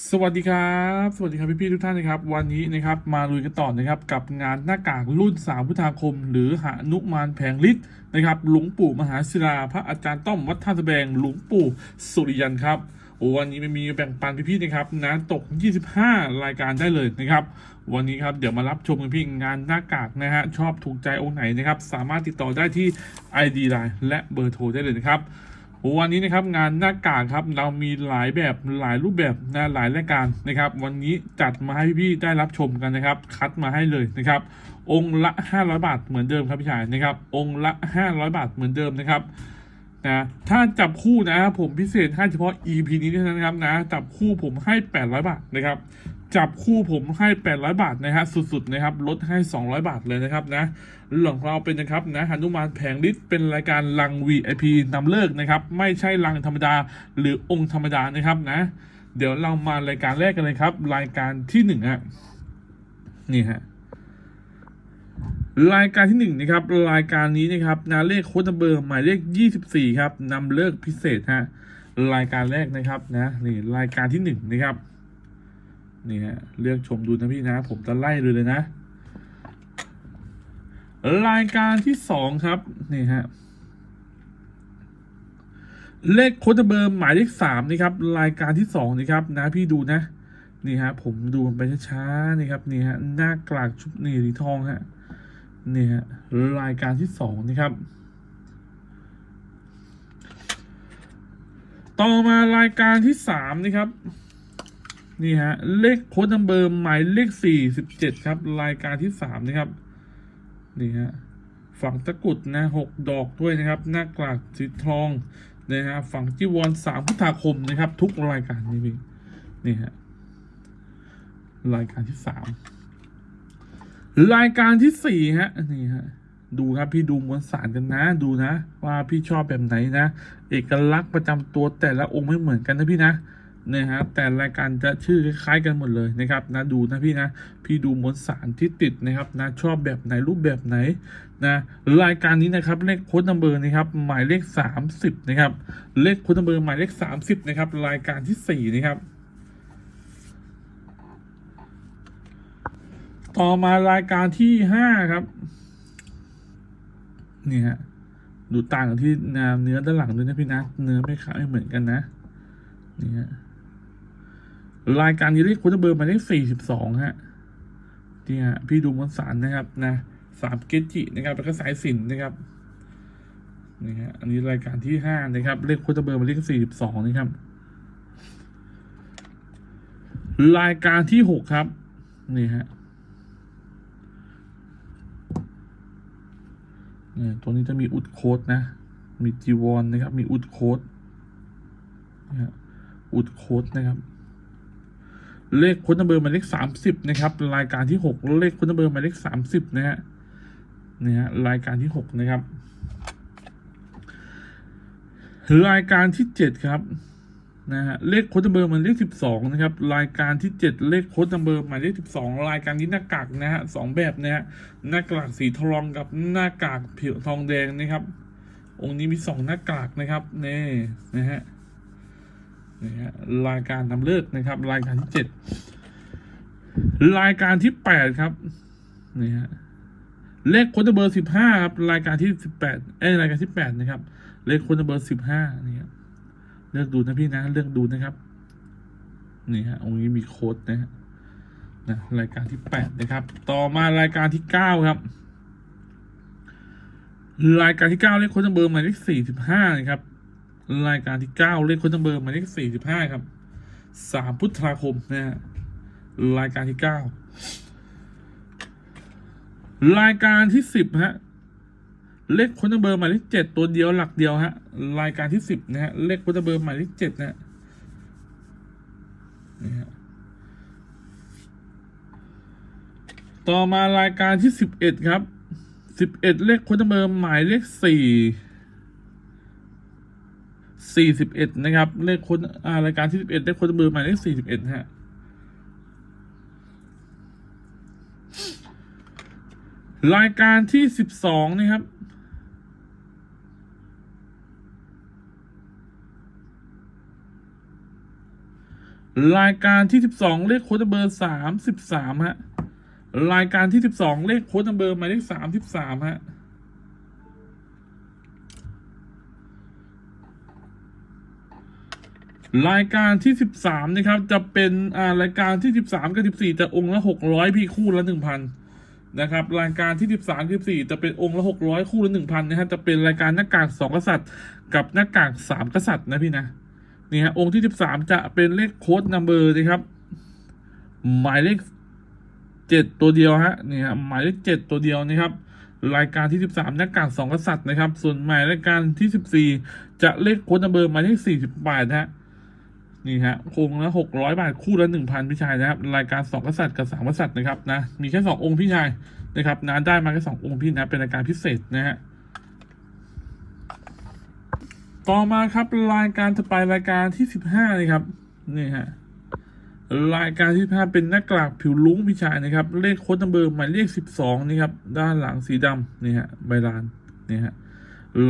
สวัสดีครับ สวัสดีครับพี่ๆทุกท่านนะครับ วันนี้นะครับมาลุยกันต่อนะครับกับงานหน้ากากรุ่นสามพุทธาคม หรือหานุมานแผงฤทธิ์นะครับหลวงปู่มหาศิลาพระอาจารย์ต้อมวัดท่าตะแบงหลวงปู่สุริยันครับโอ้วันนี้ไม่มีแบ่งปันพี่ๆนะครับนะตก 25 รายการได้เลยนะครับ วันนี้ครับเดี๋ยวมารับชมกันพี่งานหน้ากากนะฮะชอบถูกใจองค์ไหนนะครับ สามารถติดต่อได้ที่ ID Line และเบอร์โทรได้เลยนะครับ วันนี้นะครับงานหน้ากากครับเรามีหลายแบบหลายรูปแบบนะหลายรายการนะครับ วันนี้จัดมาให้พี่ๆได้รับชมกันนะครับ คัดมาให้เลยนะครับ องค์ละ 500 บาทเหมือนเดิมครับพี่ชายนะครับ องค์ละ 500 บาทเหมือนเดิมนะครับนะถ้าจับคู่นะครับผมพิเศษให้เฉพาะ EP นี้เท่านั้นนะครับนะจับคู่ผมให้ 800 บาทนะครับ จับคู่ผมให้ 800 บาทนะฮะสุดๆนะครับลดให้ 200 บาทเลยนะครับนะหลังเราเป็นนะครับนะหนุมานแผงฤทธิ์เป็นรายการลัง VIP นำเลิกนะครับไม่ใช่ลังธรรมดาหรือองค์ธรรมดานะครับนะ เดี๋ยวเรามารายการแรกกันเลยครับ รายการที่หนึ่งฮะนี่ฮะรายการที่หนึ่งนะครับรายการนี้นะครับนะเลขโค้ดเบอร์หมายเลขยี่สิบสี่ครับนำเลิกพิเศษฮะรายการแรกนะครับนะนี่รายการที่หนึ่งนะครับ นี่ฮะเลือกชมดูนะพี่นะ ผมจะไล่เลยเลยนะ รายการที่สองครับ นี่ฮะเลขโค้ดเบอร์หมายเลขสามนี่ครับ รายการที่สองนี่ครับนะพี่ดูนะ นี่ฮะผมดูไปช้าๆนี่ครับนี่ฮะหน้ากลากชุบนี่สีทองฮะนี่ฮะรายการที่สองนี่ครับ ต่อมารายการที่สามนี่ครับ นี่ฮะเลขโค้ดนัมเบอร์หมายเลขสี่สิบเจ็ดครับ รายการที่สามนะครับ นี่ฮะฝั่งตะกุดนะหกดอกด้วยนะครับ หน้ากลากสีทองนะฮะฝั่งจีวรสามพฤษภาคมนะครับ ทุกรายการนี่พี่นี่ฮะรายการที่สามรายการที่สี่ฮะนี่ฮะดูครับพี่ดูมวลสารกันนะ ดูนะ ว่าพี่ชอบแบบไหนนะ เอกลักษณ์ประจำตัวแต่ละองค์ไม่เหมือนกันนะพี่นะ นะฮะแต่รายการจะชื่อคล้ายกันหมดเลยนะครับนะดูนะพี่นะพี่ดูมวลสารที่ติดนะครับนะชอบแบบไหนรูปแบบไหนนะรายการนี้นะครับเลขโค้ดนัมเบอร์นะครับหมายเลขสามสิบนะครับเลขโค้ดนัมเบอร์หมายเลขสามสิบนะครับรายการที่สี่นะครับต่อมารายการที่ห้าครับนี่ฮะดูต่างกันที่นาเนื้อด้านหลังด้วยนะพี่นะเนื้อไม่ขาวไม่เหมือนกันนะนี่ฮะ รายการนี้เลขโค้ดเบอร์มาเลขสี่สิบสองฮะนี่ฮะพี่ดูมวลสารนะครับนะสามเกจินะครับแล้วก็สายสินนะครับนี่ฮะอันนี้รายการที่ห้านะครับเลขโค้ดเบอร์มาเลขสี่สิบสองนะครับ รายการที่หกครับนี่ฮะเนี่ยตัวนี้จะมีอุดโค้ดนะ มีจีวรนนะครับ มีอุดโค้ดนะฮะอุดโค้ดนะครับ เลขค้ดนัมเบอร์หมายเลขสามสิบนะครับ รายการที่หกเลขค้ดนัมเบอร์หมายเลขสามสิบนะฮะเนี่ยฮะรายการที่หกนะครับรายการที่เจ็ดครับนะฮะเลขโค้ดนัมเบอร์หมายเลขสิบสองนะครับรายการที่เจ็ดเลขโค้ดนัมเบอร์หมายเลขสิบสองรายการนี้หน้ากากนะฮะสองแบบนะฮะหน้ากากสีทองกับหน้ากากผิวทองแดงนะครับ องค์นี้มีสองหน้ากากนะครับนี่นะฮะ นี่ฮะรายการนำเลิกนะครับ รายการที่เจ็ดรายการที่แปดครับนี่ฮะเลขโคดนัมเบอร์สิบห้าครับ รายการที่สิบแปดเอ้รายการที่แปดนะครับ เลขโคดนัมเบอร์สิบห้านี่ครับเลือกดูนะพี่นะเลือกดูนะครับนี่ฮะองค์นี้มีโค้ดนะฮะนะรายการที่แปดนะครับ ต่อมารายการที่เก้าครับ รายการที่เก้าเลขโคดนัมเบอร์หมายเลขสี่สิบห้านะครับ รายการที่เก้าเลขค้ดนัมเบอร์หมายเลขสี่สิบห้าครับสามพุทธาคมนะฮะรายการที่เก้ารายการที่สิบฮะ เลขคนเบอร์หมายเลขเจ็ดตัวเดียวหลักเดียวฮะ รายการที่สิบนะฮะ เลขคนเบอร์หมายเลขเจ็ดนะฮะนี่ฮะต่อมารายการที่สิบเอ็ดครับสิบเอ็ดเลขคนเบอร์หมายเลขสี่ สี่สิบเอ็ดนะครับ เลขคนรายการที่สิบเอ็ดเลขคนเบอร์หมายเลขสี่สิบเอ็ดฮะ รายการที่สิบสองนะครับ รายการที่สิบสองเลขโค้ดเบอร์สามสิบสามฮะ รายการที่สิบสองเลขโค้ดเบอร์หมายเลขสามสิบสามฮะ รายการที่สิบสามนะครับ จะเป็นอ่ารายการที่สิบสามกับสิบสี่จะองค์ละหกร้อยพี่คู่ละหนึ่งพันนะครับรายการที่สิบสามสิบสี่จะเป็นองค์ละหกร้อยคู่ละหนึ่งพันนะฮะจะเป็นรายการหน้ากากสองกษัตริย์ กับหน้ากากสามกษัตริย์นะพี่นะนี่ฮะองค์ที่สิบสามจะเป็นเลขโค้ดนัมเบอร์นะครับ หมายเลขเจ็ดตัวเดียวฮะนี่ฮะหมายเลขเจ็ดตัวเดียวนะครับรายการที่สิบสามหน้ากากสองกษัตริย์นะครับ ส่วนหมายรายการที่สิบสี่จะเลขโค้ดนัมเบอร์หมายเลขสี่สิบแปดฮะ นี่ฮะคงละหกร้อยบาทคู่ละหนึ่งพันพี่ชายนะครับ รายการสองกษัตริย์กับสามกษัตริย์นะครับนะมีแค่สององค์พี่ชายนะครับนะได้มาแค่สององค์พี่นะเป็นรายการพิเศษนะฮะต่อมาครับรายการจะไปรายการที่สิบห้าเลยครับนี่ฮะรายการที่สิบห้าเป็นหน้ากากผิวลุ้งพี่ชายนะครับ เลขโค้ดนัมเบอร์หมายเลขสิบสองนี่ครับด้านหลังสีดำนี่ฮะใบลานนี่ฮะ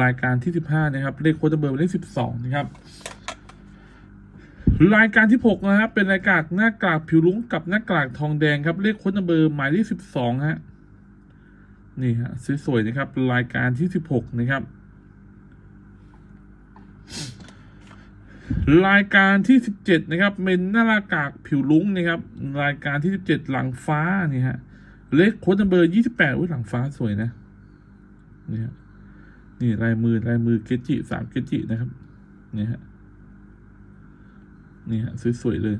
รายการที่สิบห้านะครับเลขโค้ดนัมเบอร์หมายเลขสิบสองนะครับ รายการที่หกนะครับ เป็นรายการหน้ากากผิวลุ้งกับหน้ากากทองแดงครับ เลขค้นเบอร์หมายเลขสิบสองฮะ นี่ฮะสวยๆนะครับ รายการที่สิบหกนะครับ รายการที่สิบเจ็ดนะครับเป็นหน้ากากผิวลุ้งนะครับ รายการที่สิบเจ็ดหลังฟ้านี่ฮะ เลขค้นเบอร์ยี่สิบแปดอุ้ยหลังฟ้าสวยนะ นี่ฮะ นี่ลายมือลายมือเกจิสามเกจินะครับ นี่ฮะ นี่ฮะสวยๆเลย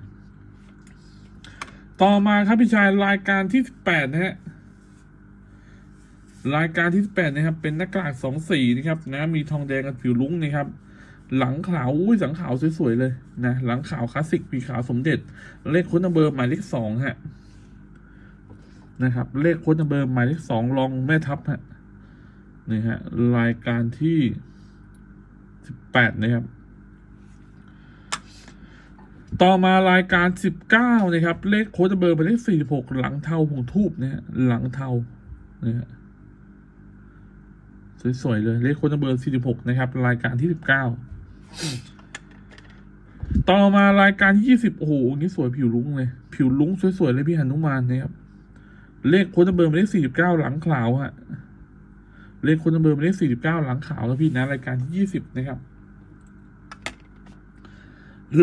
ต่อมาครับพี่ชายรายการที่สิบแปดนะฮะรายการที่สิบแปดนะครับ เป็นหน้ากากสองสีนะครับ นะ มีทองแดงกับผิวลุ้งนะครับ หลังขาวอุ้ยหลังขาวสวยๆเลยนะหลังขาวคลาสสิกปีขาวสมเด็จ เลขค้นัมเบอร์หมายเลขสองฮะนะครับ เลขค้นัมเบอร์หมายเลขสองรองแม่ทัพฮะนี่ฮะรายการที่สิบแปดนะครับ ต่อมารายการสิบเก้านะครับ เลขโค้ดเบอร์หมายเลขสี่สิบหกหลังเทาผงทูบนะฮะหลังเทานะฮะสวยๆเลยเลขโค้ดเบอร์สี่สิบหกนะครับ รายการที่สิบเก้าต่อมารายการที่ยี่สิบโอ้โหนี้สวยผิวลุ้งเลย ผิวลุ้งสวยๆเลยพี่หนุมานนะครับเลขโค้ดเบอร์หมายเลขสี่สิบเก้าหลังขาวฮะเลขโค้ดเบอร์หมายเลขสี่สิบเก้าหลังขาวแล้วพี่นะรายการที่ยี่สิบนะครับ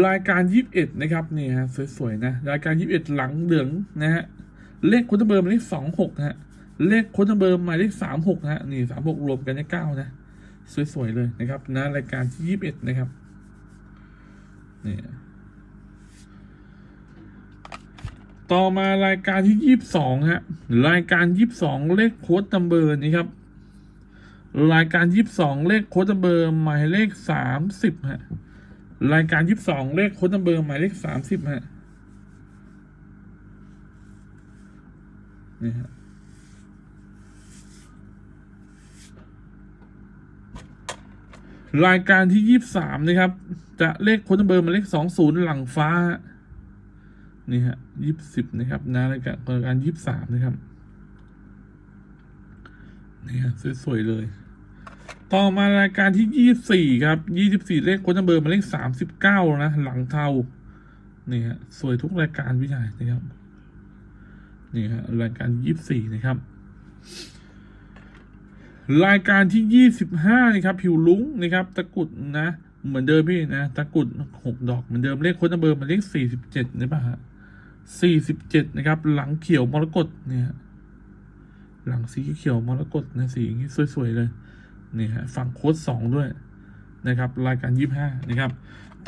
รายการยี่สิบเอ็ดนะครับนี่ฮะสวยๆนะรายการยี่สิบเอ็ดหลังเหลืองนะฮะเลขโค้ดเบอร์มายเลขสองหกฮะเลขโค้ดเบอร์หมายเลขสามหกฮะนี่สามหกรวมกันได้เก้านะ สวยๆเลยนะครับนะรายการที่ยี่สิบเอ็ดนะครับนี่ต่อมารายการที่ยี่สิบสองฮะรายการยี่สิบสองเลขโค้ดนัมเบอร์นี่ครับรายการยี่สิบสองเลขโค้ดนัมเบอร์หมายเลขสามสิบฮะ รายการยี่สิบสองเลขค้นัมเบอร์หมายเลขสามสิบฮะนี่ฮะรายการที่ยี่สิบสามนะครับ จะเลขค้นัมเบอร์หมายเลขสองศูนย์หลังฟ้า นี่ฮะยี่สิบนะครับนะรายการรายการยี่สิบสามนะครับ นี่ฮะสวย ๆ เลย ต่อมารายการที่ยี่สี่ครับยี่สิบสี่เลขโค้ดนัมเบอร์มาเลขสามสิบเก้านะ หลังเทานี่ฮะสวยทุกรายการพี่ชายนะครับนี่ฮะรายการยี่สี่นะครับ รายการที่ยี่สิบห้านะครับ ผิวลุ้งนะครับ ตะกุดนะ เหมือนเดิมพี่นะตะกุดหกดอกเหมือนเดิมเลขโค้ดนัมเบอร์มาเลขสี่สิบเจ็ดนะป่ะฮะสี่สิบเจ็ดนะครับ หลังเขียวมรกตเนี่ย หลังสีเขียวมรกตนะสีอย่างนี้สวยๆเลย นี่ฮะฝั่งโค้ดสองด้วยนะครับรายการยี่ห้านะครับ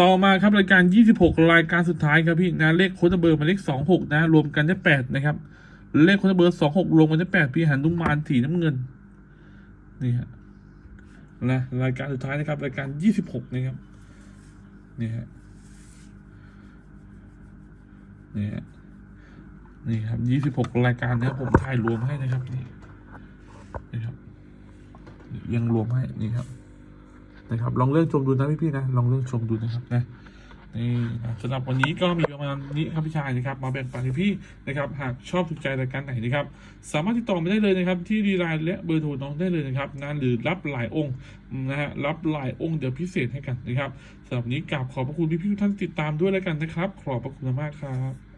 ต่อมาครับรายการยี่สิบหกรายการสุดท้ายครับพี่นะเลขโค้ดเบอร์มาเลขสองหกนะรวมกันได้แปดนะครับเลขโค้ดเบอร์สองหกรวมกันได้แปดพี่หันุมานสีน้ำเงินนี่ฮะนะรายการสุดท้ายนะครับ รายการยี่สิบหกนะครับนี่ฮะนี่ฮะนี่ครับยี่สิบหกรายการนะครับผมถ่ายรวมให้นะครับนี่ ยังรวมให้นี่ครับนะครับลองเลือกชมดูนะพี่ๆนะลองเลือกชมดูนะครับนะนี่สำหรับวันนี้ก็มีประมาณนี้ครับพี่ชายนะครับ มาแบ่งปันให้พี่นะครับ หากชอบถูกใจรายการไหนนะครับ สามารถติดต่อมาได้เลยนะครับ ที่ดีไลน์และเบอร์โทรน้องได้เลยนะครับนะหรือรับหลายองค์นะฮะรับหลายองค์เดี๋ยวพิเศษให้กันนะครับสำหรับนี้กราบขอบพระคุณพี่ๆทุกท่านติดตามด้วยแล้วกันนะครับ ขอบพระคุณมากครับ